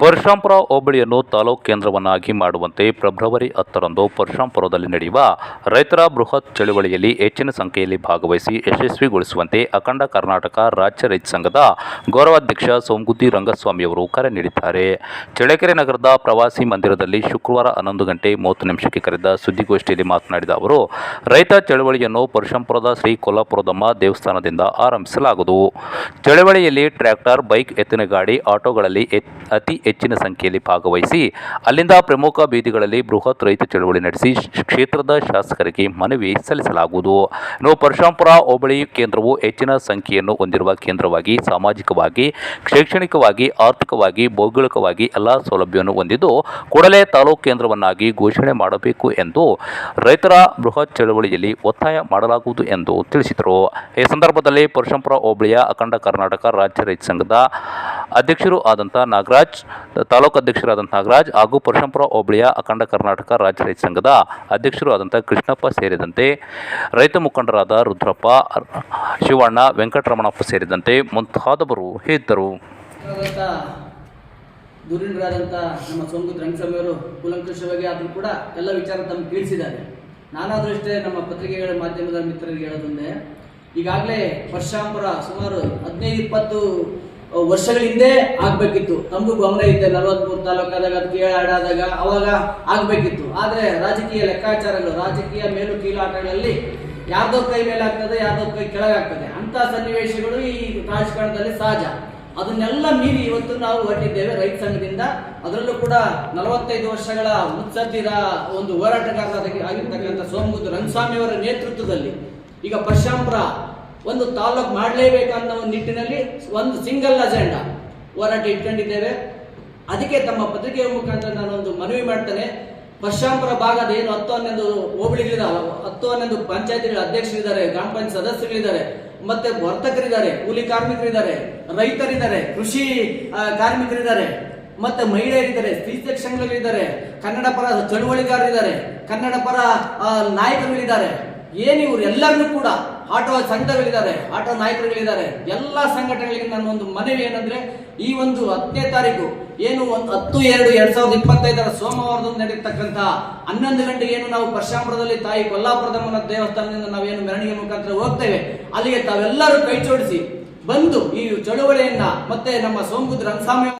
ಪರಶುರಾಂಪುರ ಹೋಬಳಿಯನ್ನು ತಾಲೂಕು ಕೇಂದ್ರವನ್ನಾಗಿ ಮಾಡುವಂತೆ ಫೆಬ್ರವರಿ ಹತ್ತರಂದು ಪರಶುರಾಂಪುರದಲ್ಲಿ ನಡೆಯುವ ರೈತರ ಬೃಹತ್ ಚಳುವಳಿಯಲ್ಲಿ ಹೆಚ್ಚಿನ ಸಂಖ್ಯೆಯಲ್ಲಿ ಭಾಗವಹಿಸಿ ಯಶಸ್ವಿಗೊಳಿಸುವಂತೆ ಅಖಂಡ ಕರ್ನಾಟಕ ರಾಜ್ಯ ರೈತ ಸಂಘದ ಗೌರವಾಧ್ಯಕ್ಷ ಸೋಮಗುದ್ದಿ ರಂಗಸ್ವಾಮಿಯವರು ಕರೆ ನೀಡಿದ್ದಾರೆ. ಚಳ್ಳಕೆರೆ ನಗರದ ಪ್ರವಾಸಿ ಮಂದಿರದಲ್ಲಿ ಶುಕ್ರವಾರ ಹನ್ನೊಂದು ಗಂಟೆ ಮೂವತ್ತು ನಿಮಿಷಕ್ಕೆ ಕರೆದ ಸುದ್ದಿಗೋಷ್ಠಿಯಲ್ಲಿ ಮಾತನಾಡಿದ ಅವರು, ರೈತ ಚಳವಳಿಯನ್ನು ಪರಶುರಾಂಪುರದ ಶ್ರೀ ಕೊಲ್ಲಾಪುರದಮ್ಮ ದೇವಸ್ಥಾನದಿಂದ ಆರಂಭಿಸಲಾಗುವುದು. ಚಳವಳಿಯಲ್ಲಿ ಟ್ರ್ಯಾಕ್ಟರ್, ಬೈಕ್, ಎತ್ತಿನ ಗಾಡಿ, ಆಟೋಗಳಲ್ಲಿ ಅತಿ ಹೆಚ್ಚಿನ ಸಂಖ್ಯೆಯಲ್ಲಿ ಭಾಗವಹಿಸಿ ಅಲ್ಲಿಂದ ಪ್ರಮುಖ ಬೀದಿಗಳಲ್ಲಿ ಬೃಹತ್ ರೈತ ಚಳವಳಿ ನಡೆಸಿ ಕ್ಷೇತ್ರದ ಶಾಸಕರಿಗೆ ಮನವಿ ಸಲ್ಲಿಸಲಾಗುವುದು. ಇನ್ನು ಪರಶುರಾಂಪುರ ಹೋಬಳಿ ಕೇಂದ್ರವು ಹೆಚ್ಚಿನ ಸಂಖ್ಯೆಯನ್ನು ಹೊಂದಿರುವ ಕೇಂದ್ರವಾಗಿ ಸಾಮಾಜಿಕವಾಗಿ, ಶೈಕ್ಷಣಿಕವಾಗಿ, ಆರ್ಥಿಕವಾಗಿ, ಭೌಗೋಳಿಕವಾಗಿ ಎಲ್ಲ ಸೌಲಭ್ಯವನ್ನು ಹೊಂದಿದ್ದು ಕೂಡಲೇ ತಾಲೂಕು ಕೇಂದ್ರವನ್ನಾಗಿ ಘೋಷಣೆ ಮಾಡಬೇಕು ಎಂದು ರೈತರ ಬೃಹತ್ ಚಳವಳಿಯಲ್ಲಿ ಒತ್ತಾಯ ಮಾಡಲಾಗುವುದು ಎಂದು ತಿಳಿಸಿದರು. ಈ ಸಂದರ್ಭದಲ್ಲಿ ಪರಶುರಾಂಪುರ ಹೋಬಳಿಯ ಅಖಂಡ ಕರ್ನಾಟಕ ರಾಜ್ಯ ರೈತ ಸಂಘದ ಅಧ್ಯಕ್ಷರು ಆದಂಥ ನಾಗರಾಜ್ ತಾಲೂಕು ಅಧ್ಯಕ್ಷರಾದಂಥ ನಾಗರಾಜ್ ಹಾಗೂ ಪರಶಂಪುರ ಹೋಬಳಿಯ ಅಖಂಡ ಕರ್ನಾಟಕ ರಾಜ್ಯ ರೈತ ಸಂಘದ ಅಧ್ಯಕ್ಷರು ಆದಂಥ ಕೃಷ್ಣಪ್ಪ ಸೇರಿದಂತೆ ರೈತ ಮುಖಂಡರಾದ ರುದ್ರಪ್ಪ, ಶಿವಣ್ಣ, ವೆಂಕಟರಮಣಪ್ಪ ಸೇರಿದಂತೆ ಮುಂತಾದವರು ಹೇಳಿದ್ದರು ಧುರೀಣರಾದಂಥ ನಮ್ಮ ಸೋಂಕು ರಂಗಸ್ವಾಮಿಯವರು ಕೂಲಂಕುಷವಾಗಿ ಆದರೂ ಕೂಡ ಎಲ್ಲ ವಿಚಾರ ತಮ್ಮ ತಿಳಿಸಿದ್ದಾರೆ. ನಾನಾದರೂ ಅಷ್ಟೇ ನಮ್ಮ ಪತ್ರಿಕೆಗಳ ಮಾಧ್ಯಮದ ಮಿತ್ರರಿಗೆ ಹೇಳೋದೊಂದೇ ಈಗಾಗಲೇ ವರ್ಷಾಂಪುರ ಸುಮಾರು ಹದಿನೈದು, ಇಪ್ಪತ್ತು ವರ್ಷಗಳ ಹಿಂದೆ ಆಗ್ಬೇಕಿತ್ತು. ನಮಗೂ ಗಮನ ಇದೆ ನಲವತ್ಮೂರು ತಾಲೂಕಾದಾಗ ಅದಕ್ಕೆ ಏಳಾಡಾದಾಗ ಅವಾಗ ಆಗ್ಬೇಕಿತ್ತು. ಆದ್ರೆ ರಾಜಕೀಯ ಲೆಕ್ಕಾಚಾರಗಳು, ರಾಜಕೀಯ ಮೇಲು ಕೀಲಾಟಗಳಲ್ಲಿ ಯಾರ್ದೋ ಕೈ ಮೇಲೆ ಆಗ್ತದೆ ಯಾರ್ದೋ ಕೈ ಕೆಳಗಾಗ್ತದೆ. ಅಂತ ಸನ್ನಿವೇಶಗಳು ಈ ರಾಜಕಾರಣದಲ್ಲಿ ಸಹಜ. ಅದನ್ನೆಲ್ಲ ಮೀರಿ ಇವತ್ತು ನಾವು ಹೊರಟಿದ್ದೇವೆ ರೈತ ಸಂಘದಿಂದ. ಅದರಲ್ಲೂ ಕೂಡ ನಲವತ್ತೈದು ವರ್ಷಗಳ ಮುತ್ಸದ್ದಿರ ಒಂದು ಹೋರಾಟಗಾರರಾಗಿ ಆಗಿರ್ತಕ್ಕಂಥ ಸೋಮಗುದ್ದು ರಂಗಸ್ವಾಮಿ ಅವರ ನೇತೃತ್ವದಲ್ಲಿ ಈಗ ಪರಶುರಾಂಪುರ ಒಂದು ತಾಲೂಕು ಮಾಡಲೇಬೇಕಂತ ಒಂದು ನಿಟ್ಟಿನಲ್ಲಿ ಒಂದು ಸಿಂಗಲ್ ಅಜೆಂಡಾ ಹೋರಾಟ ಇಟ್ಕೊಂಡಿದ್ದೇವೆ. ಅದಕ್ಕೆ ತಮ್ಮ ಪತ್ರಿಕೆಯ ಮುಖಾಂತರ ನಾನು ಒಂದು ಮನವಿ ಮಾಡ್ತೇನೆ. ಪಶ್ಚಾಂಪುರ ಭಾಗದ ಏನು ಹತ್ತು ಹನ್ನೊಂದು ಹೋಬಳಿಗಳಿದಾವೆ ಹತ್ತು ಹನ್ನೊಂದು ಪಂಚಾಯತಿಗಳ ಅಧ್ಯಕ್ಷರಿದ್ದಾರೆ, ಗ್ರಾಮ ಪಂಚಾಯತ್ ಸದಸ್ಯರಿದ್ದಾರೆ, ಮತ್ತೆ ವರ್ತಕರಿದ್ದಾರೆ, ಕೂಲಿ ಕಾರ್ಮಿಕರಿದ್ದಾರೆ, ರೈತರಿದ್ದಾರೆ, ಕೃಷಿ ಕಾರ್ಮಿಕರಿದ್ದಾರೆ, ಮತ್ತೆ ಮಹಿಳೆಯರಿದ್ದಾರೆ, ಸ್ತ್ರೀ ಸೆಕ್ಷನ್ಗಳಿದ್ದಾರೆ ಕನ್ನಡ ಪರ ಚಳುವಳಿಗಾರರಿದ್ದಾರೆ, ಕನ್ನಡ ಪರ ನಾಯಕರುಗಳಿದ್ದಾರೆ. ಏನು ಇವರು ಎಲ್ಲರನ್ನೂ ಕೂಡ ಆಟೋ ಸಂಘಗಳಿದ್ದಾರೆ ಆಟೋ ನಾಯಕರುಗಳಿದ್ದಾರೆ, ಎಲ್ಲ ಸಂಘಟನೆಗಳಿಗೆ ನನ್ನ ಒಂದು ಮನವಿ ಏನಂದ್ರೆ, ಈ ಒಂದು ಹತ್ತನೇ ತಾರೀಕು, ಏನು ಒಂದು ಹತ್ತು ಎರಡು ಎರಡ್ ಸಾವಿರದ ಇಪ್ಪತ್ತೈದರ ಸೋಮವಾರದಂದು ನಡೆಯತಕ್ಕಂತ ಹನ್ನೊಂದು ಗಂಟೆಗೆ ಏನು ನಾವು ಪರಶಾಂಪುರದಲ್ಲಿ ತಾಯಿ ಕೊಲ್ಲಾಪುರದಮ್ಮನ ದೇವಸ್ಥಾನದಿಂದ ನಾವೇನು ಮೆರವಣಿಗೆ ಮುಖಾಂತರ ಹೋಗ್ತೇವೆ, ಅಲ್ಲಿಗೆ ತಾವೆಲ್ಲರೂ ಕೈ ಜೋಡಿಸಿ ಬಂದು ಈ ಚಳುವಳಿಯನ್ನ ಮತ್ತೆ ನಮ್ಮ ಸೋಂಕುದ್ರ ರಂಗಸ್ವಾಮಿ